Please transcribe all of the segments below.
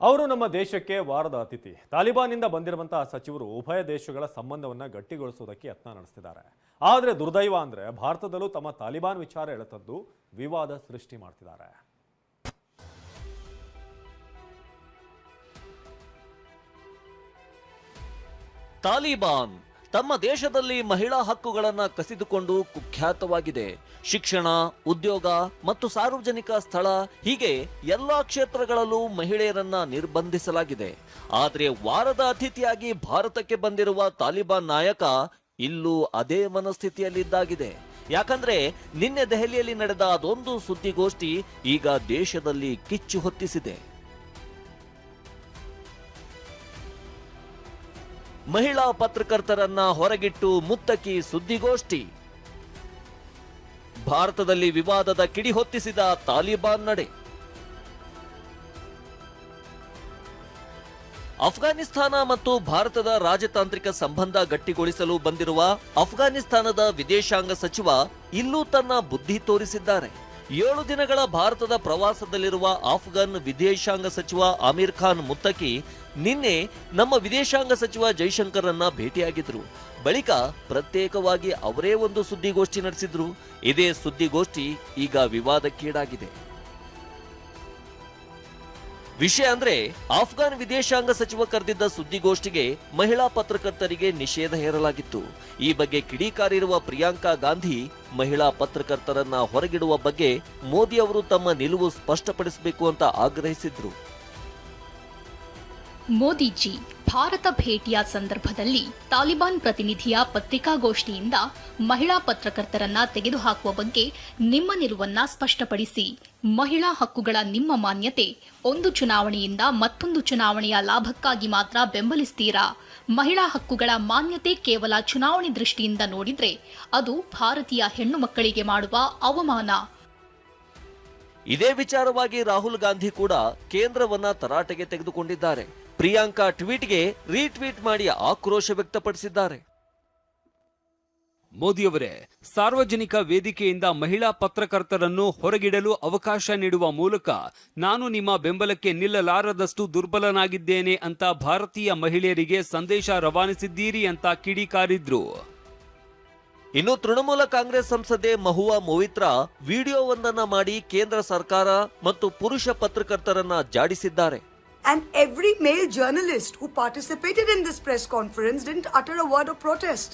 ಅವರು ನಮ್ಮ ದೇಶಕ್ಕೆ ವಾರದ ಅತಿಥಿ. ತಾಲಿಬಾನ್ನಿಂದ ಬಂದಿರುವಂತಹ ಸಚಿವರು ಉಭಯ ದೇಶಗಳ ಸಂಬಂಧವನ್ನು ಗಟ್ಟಿಗೊಳಿಸುವುದಕ್ಕೆ ಯತ್ನ ನಡೆಸ್ತಿದ್ದಾರೆ. ಆದರೆ ದುರ್ದೈವ ಅಂದ್ರೆ ಭಾರತದಲ್ಲೂ ತಮ್ಮ ತಾಲಿಬಾನ್ ವಿಚಾರ ಎಳೆತದ್ದು ವಿವಾದ ಸೃಷ್ಟಿ ಮಾಡ್ತಿದ್ದಾರೆ. ತಾಲಿಬಾನ್ ತಮ್ಮ ದೇಶದಲ್ಲಿ ಮಹಿಳಾ ಹಕ್ಕುಗಳನ್ನು ಕಸಿದುಕೊಂಡು ಕುಖ್ಯಾತವಾಗಿದೆ. ಶಿಕ್ಷಣ, ಉದ್ಯೋಗ ಮತ್ತು ಸಾರ್ವಜನಿಕ ಸ್ಥಳ ಹೀಗೆ ಎಲ್ಲಾ ಕ್ಷೇತ್ರಗಳಲ್ಲೂ ಮಹಿಳೆಯರನ್ನ ನಿರ್ಬಂಧಿಸಲಾಗಿದೆ. ಆದರೆ ವಾರದ ಅತಿಥಿಯಾಗಿ ಭಾರತಕ್ಕೆ ಬಂದಿರುವ ತಾಲಿಬಾನ್ ನಾಯಕ ಇಲ್ಲೂ ಅದೇ ಮನಸ್ಥಿತಿಯಲ್ಲಿದ್ದಾಗಿದೆ. ಯಾಕಂದ್ರೆ ನಿನ್ನೆ ದೆಹಲಿಯಲ್ಲಿ ನಡೆದ ಅದೊಂದು ಸುದ್ದಿಗೋಷ್ಠಿ ಈಗ ದೇಶದಲ್ಲಿ ಕಿಚ್ಚು ಹೊತ್ತಿಸಿದೆ. ಮಹಿಳಾ ಪತ್ರಕರ್ತರನ್ನ ಹೊರಗಿಟ್ಟು ಮುತ್ತಕಿ ಸುದ್ದಿಗೋಷ್ಠಿ. ಭಾರತದಲ್ಲಿ ವಿವಾದದ ಕಿಡಿ ಹೊತ್ತಿಸಿದ ತಾಲಿಬಾನ್ ನಡೆ. ಅಫ್ಘಾನಿಸ್ತಾನ ಮತ್ತು ಭಾರತದ ರಾಜತಾಂತ್ರಿಕ ಸಂಬಂಧ ಗಟ್ಟಿಗೊಳಿಸಲು ಬಂದಿರುವ ಅಫ್ಘಾನಿಸ್ತಾನದ ವಿದೇಶಾಂಗ ಸಚಿವ ಇಲ್ಲೂ ತನ್ನ ಬುದ್ಧಿ ತೋರಿಸಿದ್ದಾರೆ. ಏಳು ದಿನಗಳ ಭಾರತದ ಪ್ರವಾಸದಲ್ಲಿರುವ ಆಫ್ಘಾನ್ ವಿದೇಶಾಂಗ ಸಚಿವ ಆಮೀರ್ ಖಾನ್ ಮುತ್ತಕಿ ನಿನ್ನೆ ನಮ್ಮ ವಿದೇಶಾಂಗ ಸಚಿವ ಜೈಶಂಕರನ್ನ ಭೇಟಿಯಾಗಿದ್ರು. ಬಳಿಕ ಪ್ರತ್ಯೇಕವಾಗಿ ಅವರೇ ಒಂದು ಸುದ್ದಿಗೋಷ್ಠಿ ನಡೆಸಿದ್ರು. ಇದೇ ಸುದ್ದಿಗೋಷ್ಠಿ ಈಗ ವಿವಾದಕ್ಕೀಡಾಗಿದೆ. ವಿಷಯ ಅಂದ್ರೆ ಆಫ್ಘಾನ್ ವಿದೇಶಾಂಗ ಸಚಿವ ಕರೆದಿದ್ದ ಸುದ್ದಿಗೋಷ್ಠಿಗೆ ಮಹಿಳಾ ಪತ್ರಕರ್ತರಿಗೆ ನಿಷೇಧ ಹೇರಲಾಗಿತ್ತು. ಈ ಬಗ್ಗೆ ಕಿಡಿಕಾರಿರುವ ಪ್ರಿಯಾಂಕಾ ಗಾಂಧಿ ಮಹಿಳಾ ಪತ್ರಕರ್ತರನ್ನ ಹೊರಗಿಡುವ ಬಗ್ಗೆ ಮೋದಿ ಅವರು ತಮ್ಮ ನಿಲುವು ಸ್ಪಷ್ಟಪಡಿಸಬೇಕು ಅಂತ ಆಗ್ರಹಿಸಿದ್ರು. ಮೋದಿಜಿ ಭಾರತ ಭೇಟಿಯ ಸಂದರ್ಭದಲ್ಲಿ ತಾಲಿಬಾನ್ ಪ್ರತಿನಿಧಿಯ ಪತ್ರಿಕಾಗೋಷ್ಠಿಯಿಂದ ಮಹಿಳಾ ಪತ್ರಕರ್ತರನ್ನ ತೆಗೆದುಹಾಕುವ ಬಗ್ಗೆ ನಿಮ್ಮ ನಿಲುವನ್ನ ಸ್ಪಷ್ಟಪಡಿಸಿ. ಮಹಿಳಾ ಹಕ್ಕುಗಳ ನಿಮ್ಮ ಮಾನ್ಯತೆ. ಒಂದು ಚುನಾವಣೆಯಿಂದ ಮತ್ತೊಂದು ಚುನಾವಣೆಯ ಲಾಭಕ್ಕಾಗಿ ಮಾತ್ರ ಬೆಂಬಲಿಸ್ತೀರಾ? ಮಹಿಳಾ ಹಕ್ಕುಗಳ ಮಾನ್ಯತೆ ಕೇವಲ ಚುನಾವಣೆ ದೃಷ್ಟಿಯಿಂದ ನೋಡಿದ್ರೆ ಅದು ಭಾರತೀಯ ಹೆಣ್ಣು ಮಕ್ಕಳಿಗೆ ಮಾಡುವ ಅವಮಾನ. ಇದೇ ವಿಚಾರವಾಗಿ ರಾಹುಲ್ ಗಾಂಧಿ ಕೂಡ ಕೇಂದ್ರವನ್ನ ತರಾಟೆಗೆ ತೆಗೆದುಕೊಂಡಿದ್ದಾರೆ. ಪ್ರಿಯಾಂಕಾ ಟ್ವೀಟ್ಗೆ ರೀಟ್ವೀಟ್ ಮಾಡಿ ಆಕ್ರೋಶ ವ್ಯಕ್ತಪಡಿಸಿದ್ದಾರೆ. ಮೋದಿಯವರೇ ಸಾರ್ವಜನಿಕ ವೇದಿಕೆಯಿಂದ ಮಹಿಳಾ ಪತ್ರಕರ್ತರನ್ನು ಹೊರಗಿಡಲು ಅವಕಾಶ ನೀಡುವ ಮೂಲಕ ನಾನು ನಿಮ್ಮ ಬೆಂಬಲಕ್ಕೆ ನಿಲ್ಲಲಾರದಷ್ಟು ದುರ್ಬಲನಾಗಿದ್ದೇನೆ ಅಂತ ಭಾರತೀಯ ಮಹಿಳೆಯರಿಗೆ ಸಂದೇಶ ರವಾನಿಸಿದ್ದೀರಿ ಅಂತ ಕಿಡಿಕಾರಿದ್ರು. ಇನ್ನು ತೃಣಮೂಲ ಕಾಂಗ್ರೆಸ್ ಸಂಸದೆ ಮಹುವಾ ಮೊಯಿತ್ರಾ ವಿಡಿಯೋವೊಂದನ್ನ ಮಾಡಿ ಕೇಂದ್ರ ಸರ್ಕಾರ ಮತ್ತು ಪುರುಷ ಪತ್ರಕರ್ತರನ್ನ ಜಾಡಿಸಿದ್ದಾರೆ And every male journalist who participated in this press conference didn't utter a word of protest.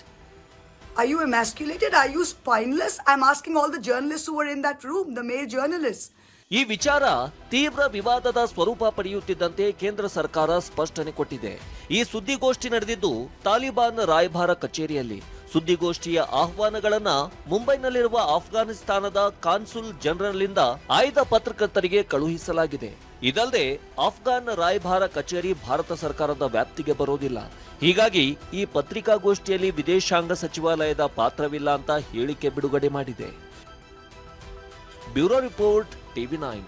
Are you emasculated? Are you spineless? I'm asking all the journalists who were in that room, the male journalists. ಈ ವಿಚಾರ ತೀವ್ರ ವಿವಾದದ ಸ್ವರೂಪ ಪಡೆಯುತ್ತಿದ್ದಂತೆ ಕೇಂದ್ರ ಸರ್ಕಾರ ಸ್ಪಷ್ಟನೆ ಕೊಟ್ಟಿದೆ ಈ ಸುದ್ದಿಗೋಷ್ಠಿ ನಡೆದಿದ್ದು ತಾಲಿಬಾನ್ ರಾಯಭಾರ ಕಚೇರಿಯಲ್ಲಿ ಸುದ್ದಿಗೋಷ್ಠಿಯ ಆಹ್ವಾನಗಳನ್ನ ಮುಂಬೈನಲ್ಲಿರುವ ಆಫ್ಘಾನಿಸ್ತಾನದ ಕಾನ್ಸುಲ್ ಜನರಲ್ನಿಂದ ಆಯ್ದ ಪತ್ರಕರ್ತರಿಗೆ ಕಳುಹಿಸಲಾಗಿದೆ. ಇದಲ್ಲದೆ, ಆಫ್ಘಾನ್ ರಾಯಭಾರ ಕಚೇರಿ ಭಾರತ ಸರ್ಕಾರದ ವ್ಯಾಪ್ತಿಗೆ ಬರೋದಿಲ್ಲ. ಹೀಗಾಗಿ ಈ ಪತ್ರಿಕಾಗೋಷ್ಠಿಯಲ್ಲಿ ವಿದೇಶಾಂಗ ಸಚಿವಾಲಯದ ಪಾತ್ರವಿಲ್ಲ ಅಂತ ಹೇಳಿಕೆ ಬಿಡುಗಡೆ ಮಾಡಿದೆ. Bureau report, TV nine.